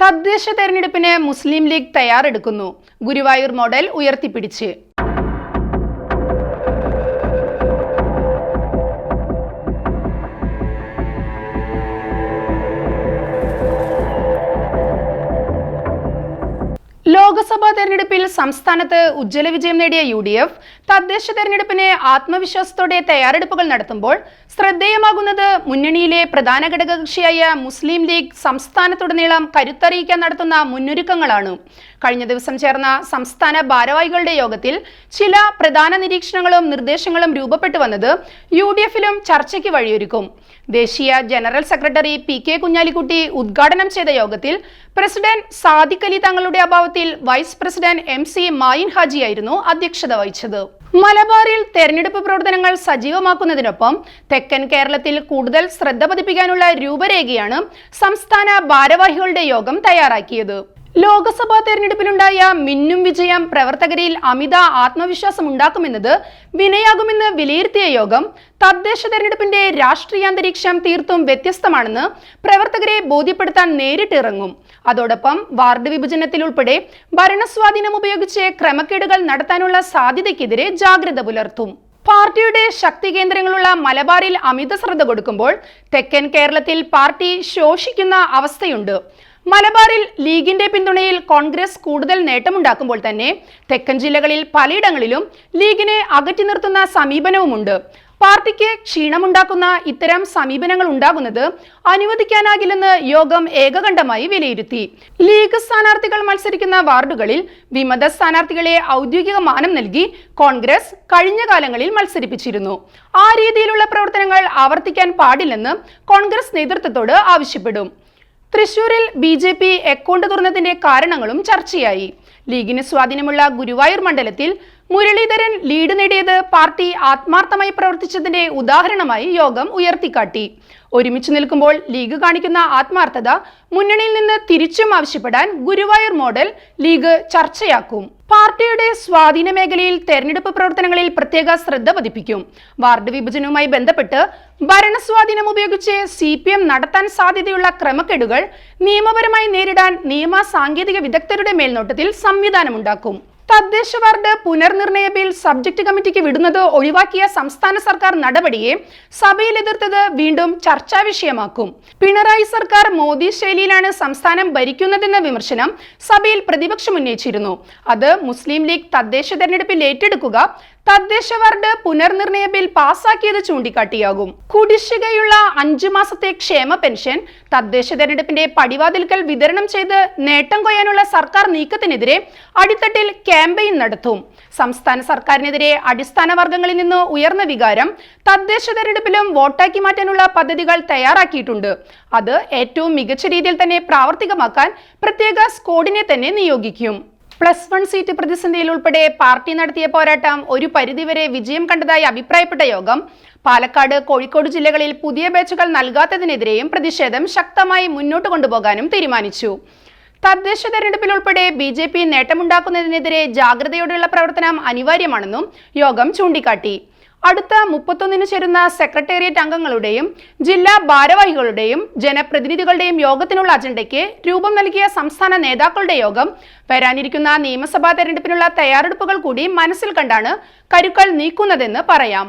തദ്ദേശ തെരഞ്ഞെടുപ്പിന് മുസ്ലിം ലീഗ് തയ്യാറെടുക്കുന്നു. ഗുരുവായൂർ മോഡൽ ഉയർത്തിപ്പിടിച്ച്. തെരഞ്ഞെടുപ്പിൽ സംസ്ഥാനത്ത് ഉജ്ജ്വല വിജയം നേടിയ യു ഡി എഫ് തദ്ദേശ തെരഞ്ഞെടുപ്പിന് ആത്മവിശ്വാസത്തോടെ തയ്യാറെടുപ്പുകൾ നടത്തുമ്പോൾ ശ്രദ്ധേയമാകുന്നത് മുന്നണിയിലെ പ്രധാന ഘടകകക്ഷിയായ മുസ്ലിം ലീഗ് സംസ്ഥാനത്തുടനീളം കരുത്തറിയിക്കാൻ നടത്തുന്ന മുന്നൊരുക്കങ്ങളാണ്. കഴിഞ്ഞ ദിവസം ചേർന്ന സംസ്ഥാന ഭാരവാഹികളുടെ യോഗത്തിൽ ചില പ്രധാന നിരീക്ഷണങ്ങളും നിർദ്ദേശങ്ങളും രൂപപ്പെട്ടു വന്നത് യു ഡി എഫിലും ചർച്ചയ്ക്ക് വഴിയൊരുക്കും. ദേശീയ general secretary P K Kunhalikutty ഉദ്ഘാടനം ചെയ്ത യോഗത്തിൽ പ്രസിഡന്റ് സാദിഖ് അലി തങ്ങളുടെ അഭാവത്തിൽ vice president M C Mayin ഹാജിയായിരുന്നു അധ്യക്ഷത വഹിച്ചത്. മലബാറിൽ തെരഞ്ഞെടുപ്പ് പ്രവർത്തനങ്ങൾ സജീവമാക്കുന്നതിനൊപ്പം തെക്കൻ കേരളത്തിൽ കൂടുതൽ ശ്രദ്ധ പതിപ്പിക്കാനുള്ള രൂപരേഖയാണ് സംസ്ഥാന ഭാരവാഹികളുടെ യോഗം തയ്യാറാക്കിയത്. ലോക്സഭാ തെരഞ്ഞെടുപ്പിലുണ്ടായ മിന്നും വിജയം പ്രവർത്തകരിൽ അമിത ആത്മവിശ്വാസം ഉണ്ടാക്കുമെന്നത് വിനയാകുമെന്ന് വിലയിരുത്തിയ യോഗം തദ്ദേശ തെരഞ്ഞെടുപ്പിന്റെ രാഷ്ട്രീയ അന്തരീക്ഷം തീർത്തും വ്യത്യസ്തമാണെന്ന് പ്രവർത്തകരെ ബോധ്യപ്പെടുത്താൻ നേരിട്ടിറങ്ങും അതോടൊപ്പം വാർഡ് വിഭജനത്തിൽ ഉൾപ്പെടെ ഭരണസ്വാധീനം ഉപയോഗിച്ച് ക്രമക്കേടുകൾ നടത്താനുള്ള സാധ്യതയ്ക്കെതിരെ ജാഗ്രത പുലർത്തും. പാർട്ടിയുടെ ശക്തി കേന്ദ്രങ്ങളുള്ള മലബാറിൽ അമിത ശ്രദ്ധ കൊടുക്കുമ്പോൾ തെക്കൻ കേരളത്തിൽ പാർട്ടി ശോഷിക്കുന്ന അവസ്ഥയുണ്ട്. മലബാറിൽ ലീഗിന്റെ പിന്തുണയിൽ കോൺഗ്രസ് കൂടുതൽ നേട്ടമുണ്ടാക്കുമ്പോൾ തന്നെ തെക്കൻ ജില്ലകളിൽ പലയിടങ്ങളിലും ലീഗിനെ അകറ്റി നിർത്തുന്ന സമീപനവുമുണ്ട്. പാർട്ടിക്ക് ക്ഷീണമുണ്ടാക്കുന്ന ഇത്തരം സമീപനങ്ങൾ ഉണ്ടാകുന്നത് അനുവദിക്കാനാകില്ലെന്ന് യോഗം ഏകകണ്ഠമായി വിലയിരുത്തി. ലീഗ് സ്ഥാനാർത്ഥികൾ മത്സരിക്കുന്ന വാർഡുകളിൽ വിമത സ്ഥാനാർത്ഥികളെ ഔദ്യോഗിക മാനം നൽകി കോൺഗ്രസ് കഴിഞ്ഞ കാലങ്ങളിൽ മത്സരിപ്പിച്ചിരുന്നു. ആ രീതിയിലുള്ള പ്രവർത്തനങ്ങൾ ആവർത്തിക്കാൻ പാടില്ലെന്ന് കോൺഗ്രസ് നേതൃത്വത്തോട് ആവശ്യപ്പെടും. തൃശൂരിൽ ബി ജെ പി അക്കൗണ്ട് തുറന്നതിന്റെ കാരണങ്ങളും ചർച്ചയായി. ലീഗിന് സ്വാധീനമുള്ള ഗുരുവായൂർ മണ്ഡലത്തിൽ മുരളീധരൻ ലീഡ് നേടിയത് പാർട്ടി ആത്മാർത്ഥമായി പ്രവർത്തിച്ചതിന്റെ ഉദാഹരണമായി യോഗം ഉയർത്തിക്കാട്ടി. ഒരുമിച്ച് നിൽക്കുമ്പോൾ ലീഗ് കാണിക്കുന്ന ആത്മാർത്ഥത മുന്നണിയിൽ നിന്ന് തിരിച്ചും ആവശ്യപ്പെടാൻ ഗുരുവായൂർ മോഡൽ ലീഗ് ചർച്ചയാക്കും. പാർട്ടിയുടെ സ്വാധീന മേഖലയിൽ തെരഞ്ഞെടുപ്പ് പ്രവർത്തനങ്ങളിൽ പ്രത്യേക ശ്രദ്ധ പതിപ്പിക്കും. വാർഡ് വിഭജനവുമായി ബന്ധപ്പെട്ട് ഭരണസ്വാധീനം ഉപയോഗിച്ച് സി പി എം നടത്താൻ സാധ്യതയുള്ള ക്രമക്കേടുകൾ നിയമപരമായി നേരിടാൻ നിയമ സാങ്കേതിക വിദഗ്ധരുടെ മേൽനോട്ടത്തിൽ സംവിധാനമുണ്ടാക്കും. തദ്ദേശ വാർഡ് പുനർനിർണയ ബിൽ സബ്ജക്ട് കമ്മിറ്റിക്ക് വിടുന്നത് ഒഴിവാക്കിയ സംസ്ഥാന സർക്കാർ നടപടിയെ സഭയിൽ എതിർത്തത് വീണ്ടും ചർച്ചാ വിഷയമാക്കും. പിണറായി സർക്കാർ മോദി ശൈലിയിലാണ് സംസ്ഥാനം ഭരിക്കുന്നതെന്ന വിമർശനം സഭയിൽ പ്രതിപക്ഷം ഉന്നയിച്ചിരുന്നു. അത് മുസ്ലിം ലീഗ് തദ്ദേശ തെരഞ്ഞെടുപ്പിൽ ഏറ്റെടുക്കുക തദ്ദേശ വാർഡ് പുനർനിർണയ ബിൽ പാസാക്കിയത് ചൂണ്ടിക്കാട്ടിയാകും. കുടിശ്ശികയുള്ള അഞ്ചു മാസത്തെ ക്ഷേമ പെൻഷൻ തദ്ദേശ തെരഞ്ഞെടുപ്പിന്റെ പടിവാതിൽക്കൽ വിതരണം ചെയ്ത് നേട്ടം കൊയ്യാനുള്ള സർക്കാർ നീക്കത്തിനെതിരെ അടിത്തട്ടിൽ ക്യാമ്പയിൻ നടത്തും. സംസ്ഥാന സർക്കാരിനെതിരെ അടിസ്ഥാന വർഗങ്ങളിൽ നിന്ന് ഉയർന്ന വികാരം തദ്ദേശ തെരഞ്ഞെടുപ്പിലും വോട്ടാക്കി മാറ്റാനുള്ള പദ്ധതികൾ തയ്യാറാക്കിയിട്ടുണ്ട്. അത് ഏറ്റവും മികച്ച രീതിയിൽ തന്നെ പ്രാവർത്തികമാക്കാൻ പ്രത്യേക സ്കോഡിനെ തന്നെ നിയോഗിക്കും. പ്ലസ് വൺ സീറ്റ് പ്രതിസന്ധിയിൽ ഉൾപ്പെടെ പാർട്ടി നടത്തിയ പോരാട്ടം ഒരു പരിധിവരെ വിജയം കണ്ടതായി അഭിപ്രായപ്പെട്ട യോഗം പാലക്കാട് കോഴിക്കോട് ജില്ലകളിൽ പുതിയ ബാച്ചുകൾ നൽകാത്തതിനെതിരെയും പ്രതിഷേധം ശക്തമായി മുന്നോട്ട് കൊണ്ടുപോകാനും തീരുമാനിച്ചു. തദ്ദേശ തെരഞ്ഞെടുപ്പിൽ ഉൾപ്പെടെ ബി ജെ പി നേട്ടമുണ്ടാക്കുന്നതിനെതിരെ ജാഗ്രതയോടെയുള്ള പ്രവർത്തനം അനിവാര്യമാണെന്നും യോഗം ചൂണ്ടിക്കാട്ടി. അടുത്ത മുപ്പത്തൊന്നിന് ചേരുന്ന സെക്രട്ടേറിയറ്റ് അംഗങ്ങളുടെയും ജില്ലാ ഭാരവാഹികളുടെയും ജനപ്രതിനിധികളുടെയും യോഗത്തിനുള്ള അജണ്ടയ്ക്ക് രൂപം നൽകിയ സംസ്ഥാന നേതാക്കളുടെ യോഗം വരാനിരിക്കുന്ന നിയമസഭാ തെരഞ്ഞെടുപ്പിനുള്ള തയ്യാറെടുപ്പുകൾ കൂടി മനസ്സിൽ കണ്ടാണ് കരുക്കൾ നീക്കുന്നതെന്ന് പറയാം.